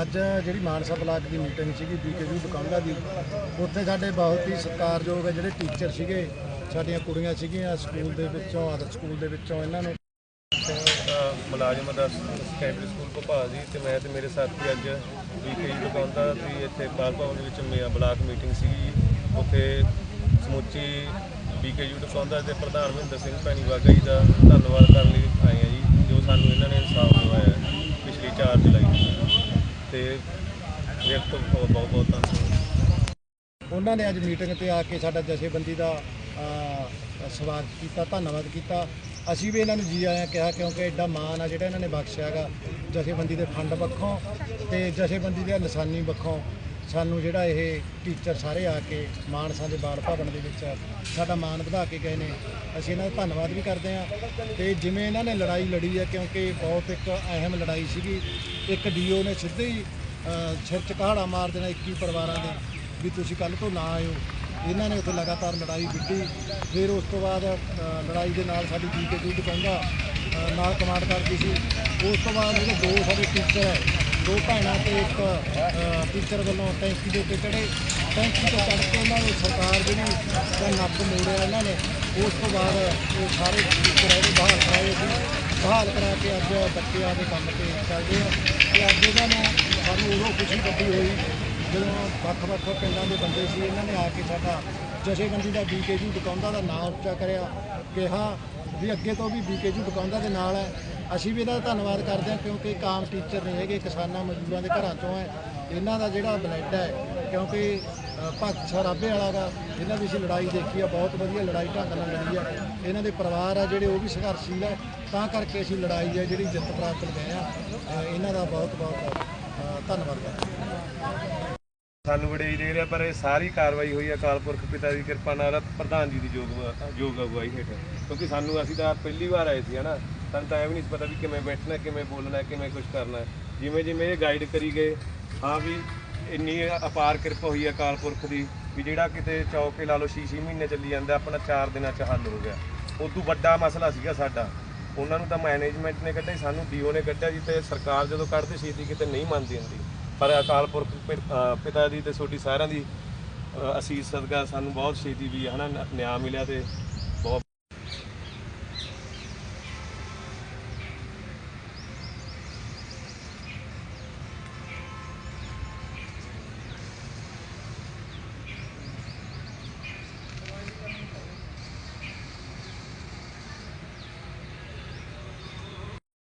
ਅੱਜ ਜਿਹੜੀ ਮਾਨਸਾ ਬਲਾਕ ਦੀ ਮੀਟਿੰਗ ਸੀਗੀ ਬੀਕੇਯੂ ਦੁਕਾਨਦਾਰ ਦੀ, ਉੱਥੇ ਸਾਡੇ ਬਹੁਤ ਹੀ ਸਤਿਕਾਰਯੋਗ ਹੈ ਜਿਹੜੇ ਟੀਚਰ ਸੀਗੇ, ਸਾਡੀਆਂ ਕੁੜੀਆਂ ਸੀਗੀਆਂ ਸਕੂਲ ਦੇ ਵਿੱਚੋਂ ਆਦਰਸ਼ ਸਕੂਲ ਦੇ ਵਿੱਚੋਂ ਇਹਨਾਂ ਨੂੰ। ਮੁਲਾਜ਼ਮ ਦਾ ਸੈਕੰਡਰੀ ਸਕੂਲ ਭੋਪਾਲ ਜੀ ਤੇ ਮੈਂ ਤੇ ਮੇਰੇ ਸਾਥੀ ਅੱਜ ਵੀਕੇਜੀ ਦੁਕਾਨਦਾਰ ਦੀ ਇੱਥੇ ਬਾਲ ਭਵਨ ਦੇ ਵਿੱਚ ਮੇ ਬਲਾਕ ਮੀਟਿੰਗ ਸੀਗੀ ਉੱਥੇ ਸਮੁੱਚੀ ਵੀਕੇਜੀ ਦੁਕਾਨਦਾਰ ਦੇ ਪ੍ਰਧਾਨ ਮਹਿੰਦਰ ਸਿੰਘ ਭੈਣੀ ਵਾਗਾ ਜੀ ਦਾ ਧੰਨਵਾਦ ਕਰਨ ਲਈ ਆਏ ਆ ਜੀ, ਜੋ ਸਾਨੂੰ ਇਹਨਾਂ ਨੇ ਇਨਸਾਫ ਦਿਵਾਇਆ ਪਿਛਲੀ 4 ਜੁਲਾਈ ਤੇ ਵਿਅਕਤ ਬਹੁਤ ਬਹੁਤ ਧੰਨਵਾਦ। ਉਹਨਾਂ ਨੇ ਅੱਜ ਮੀਟਿੰਗ ਤੇ ਆ ਕੇ ਸਾਡਾ ਜਥੇਬੰਦੀ ਦਾ ਸਵਾਗਤ ਕੀਤਾ, ਧੰਨਵਾਦ ਕੀਤਾ। ਅਸੀਂ ਵੀ ਇਹਨਾਂ ਨੂੰ ਜੀ ਆਇਆਂ ਕਿਹਾ ਕਿਉਂਕਿ ਐਡਾ ਮਾਣ ਆ ਜਿਹੜਾ ਇਹਨਾਂ ਨੇ ਬਖਸ਼ਿਆ ਹੈਗਾ ਜਥੇਬੰਦੀ ਦੇ ਫੰਡ ਪੱਖੋਂ ਤੇ ਜਥੇਬੰਦੀ ਦੇ ਨਿਸ਼ਾਨੀ ਪੱਖੋਂ। ਸਾਨੂੰ ਜਿਹੜਾ ਇਹ ਟੀਚਰ ਸਾਰੇ ਆ ਕੇ ਮਾਨਸਾ ਦੇ ਬਾਲ ਭਵਨ ਦੇ ਵਿੱਚ ਸਾਡਾ ਮਾਣ ਵਧਾ ਕੇ ਗਏ ਨੇ। ਅਸੀਂ ਇਹਨਾਂ ਦਾ ਧੰਨਵਾਦ ਵੀ ਕਰਦੇ ਹਾਂ ਤੇ ਜਿਵੇਂ ਇਹਨਾਂ ਨੇ ਲੜਾਈ ਲੜੀ ਹੈ ਕਿਉਂਕਿ ਬਹੁਤ ਇੱਕ ਅਹਿਮ ਲੜਾਈ ਸੀਗੀ ਇੱਕ ਡੀਓ ਨੇ ਸਿੱਧੇ ਹੀ ਸਿਰ ਚ ਕਾਹੜਾ ਮਾਰ ਦੇਣਾ 21 ਪਰਿਵਾਰਾਂ ਦੇ ਵੀ ਤੁਸੀਂ ਕੱਲ ਤੋਂ ਨਾ ਆਇਓ। ਇਹਨਾਂ ਨੇ ਉੱਥੇ ਲਗਾਤਾਰ ਲੜਾਈ ਵਿੱਢੀ। ਫਿਰ ਉਸ ਤੋਂ ਬਾਅਦ ਲੜਾਈ ਦੇ ਨਾਲ ਸਾਡੀ ਜੀ ਕੇ ਜੂਟ ਕਹਿੰਦਾ ਨਾਲ ਕਮਾਂਡ ਕਰਦੀ ਸੀ। ਉਸ ਤੋਂ ਬਾਅਦ ਜਿਹੜੇ ਦੋ ਸਾਡੇ ਟੀਚਰ ਹੈ, ਦੋ ਭੈਣਾਂ ਤੇ ਇੱਕ ਟੀਚਰ ਵੱਲੋਂ ਟੈਂਕੀ ਦੇ ਉੱਤੇ ਚੜੇ ਟੈਂਕੀ ਤੋਂ ਚੜ ਕੇ ਉਹਨਾਂ ਨੂੰ ਸਰਕਾਰ ਜਿਹੜੀ ਦਾ ਨੱਕ ਮੋੜਿਆ ਇਹਨਾਂ ਨੇ। ਉਸ ਤੋਂ ਬਾਅਦ ਉਹ ਸਾਰੇ ਟੀਚਰ ਇਹਦੇ ਬਹਾਲ ਕਰਾਏ ਸੀ। ਬਹਾਲ ਕਰਾ ਕੇ ਅੱਜ ਬੱਚੇ ਆ ਦੇ ਕੰਮ ਤੇ ਚੱਲਦੇ ਆ। ਜਿਹਨਾਂ ਨੂੰ, ਸਾਨੂੰ ਉਦੋਂ ਖੁਸ਼ੀ ਵੱਡੀ ਹੋਈ ਜਦੋਂ ਵੱਖ-ਵੱਖ ਪਿੰਡਾਂ ਦੇ ਬੰਦੇ ਸੀ, ਇਹਨਾਂ ਨੇ ਆ ਕੇ ਸਾਡਾ ਜਥੇਬੰਦੀ ਦਾ ਬੀਕੇਜੀ ਦੁਕਾਨਦਾਰ ਦਾ ਨਾਮ ਉੱਚਾ ਕਰਿਆ, ਕਿਹਾ ਵੀ ਅੱਗੇ ਤੋਂ ਵੀ ਬੀਕੇਜੀ ਦੁਕਾਨਦਾਰ ਦੇ ਨਾਲ ਹੈ। ਅਸੀਂ ਵੀ ਇਹਦਾ ਧੰਨਵਾਦ ਕਰਦੇ ਹਾਂ ਕਿਉਂਕਿ ਕਾਮ ਟੀਚਰ ਨਹੀਂ ਹੈਗੇ, ਕਿਸਾਨਾਂ ਮਜ਼ਦੂਰਾਂ ਦੇ ਘਰਾਂ ਤੋਂ ਹੈ। ਇਹਨਾਂ ਦਾ ਜਿਹੜਾ ਬਲੱਡ ਹੈ, ਕਿਉਂਕਿ ਭਗਤ ਸਰਾਬੇ ਵਾਲਾ ਦਾ ਇਹਨਾਂ ਦੀ ਅਸੀਂ ਲੜਾਈ ਦੇਖੀ ਆ, ਬਹੁਤ ਵਧੀਆ ਲੜਾਈ ਢੰਗ ਨਾਲ ਲੜੀ ਆ। ਇਹਨਾਂ ਦੇ ਪਰਿਵਾਰ ਆ ਜਿਹੜੇ, ਉਹ ਵੀ ਸੰਘਰਸ਼ੀਲ ਹੈ ਤਾਂ ਕਰਕੇ ਅਸੀਂ ਲੜਾਈ ਹੈ ਜਿਹੜੀ ਜਿੱਤ ਪ੍ਰਾਪਤ ਗਏ ਆ। ਇਹਨਾਂ ਦਾ ਬਹੁਤ ਬਹੁਤ ਧੰਨਵਾਦ ਕਰਦੇ ਸਾਨੂੰ ਵਡੇਈ ਦੇ ਰਿਹਾ, ਪਰ ਇਹ ਸਾਰੀ ਕਾਰਵਾਈ ਹੋਈ ਅਕਾਲ ਪੁਰਖ ਪਿਤਾ ਦੀ ਕਿਰਪਾ ਨਾਲ ਪ੍ਰਧਾਨ ਜੀ ਦੀ ਯੋਗ ਯੋਗ ਅਗਵਾਈ ਹੇਠ। ਕਿਉਂਕਿ ਸਾਨੂੰ, ਅਸੀਂ ਤਾਂ ਪਹਿਲੀ ਵਾਰ ਆਏ ਸੀ, ਹਨਾ? ਸਾਨੂੰ ਤਾਂ ਐਵੇਂ ਨਹੀਂ ਪਤਾ ਵੀ ਕਿਵੇਂ ਬੈਠਣਾ, ਕਿਵੇਂ ਬੋਲਣਾ, ਕਿਵੇਂ ਕੁਝ ਕਰਨਾ। ਜਿਵੇਂ ਜਿਵੇਂ ਇਹ ਗਾਈਡ ਕਰੀ ਗਏ, ਹਾਂ ਵੀ ਇੰਨੀ ਅਪਾਰ ਕਿਰਪਾ ਹੋਈ ਹੈ ਅਕਾਲ ਪੁਰਖ ਦੀ ਵੀ ਜਿਹੜਾ ਕਿਤੇ ਚੌਕੇ ਲਾ ਲਓ 6-6 ਮਹੀਨੇ ਚੱਲੀ ਜਾਂਦਾ ਆਪਣਾ 4 ਦਿਨਾਂ ਚ ਹੱਲ ਹੋ ਗਿਆ। ਉਦੋਂ ਵੱਡਾ ਮਸਲਾ ਸੀਗਾ ਸਾਡਾ। ਉਹਨਾਂ ਨੂੰ ਤਾਂ ਮੈਨੇਜਮੈਂਟ ਨੇ ਕੱਢਿਆ ਸੀ, ਸਾਨੂੰ ਡੀਓ ਨੇ ਕੱਢਿਆ ਜੀ ਤੇ ਸਰਕਾਰ ਜਦੋਂ ਕੱਢਦੀ ਸੀ ਤੀ ਕਿਤੇ ਨਹੀਂ ਮੰਨਦੀ ਹੁੰਦੀ। ਪਰ ਅਕਾਲ ਪੁਰਖ ਪਿ- ਪਿਤਾ ਦੀ ਤੇ ਤੁਹਾਡੀ ਸਾਰਿਆਂ ਦੀ ਅਹ ਅਸੀਸ ਸਦਕਾ ਸਾਨੂੰ ਬਹੁਤ ਛੇਤੀ ਵੀ ਹਨਾ ਨ- ਨਿਆਂ ਮਿਲਿਆ ਤੇ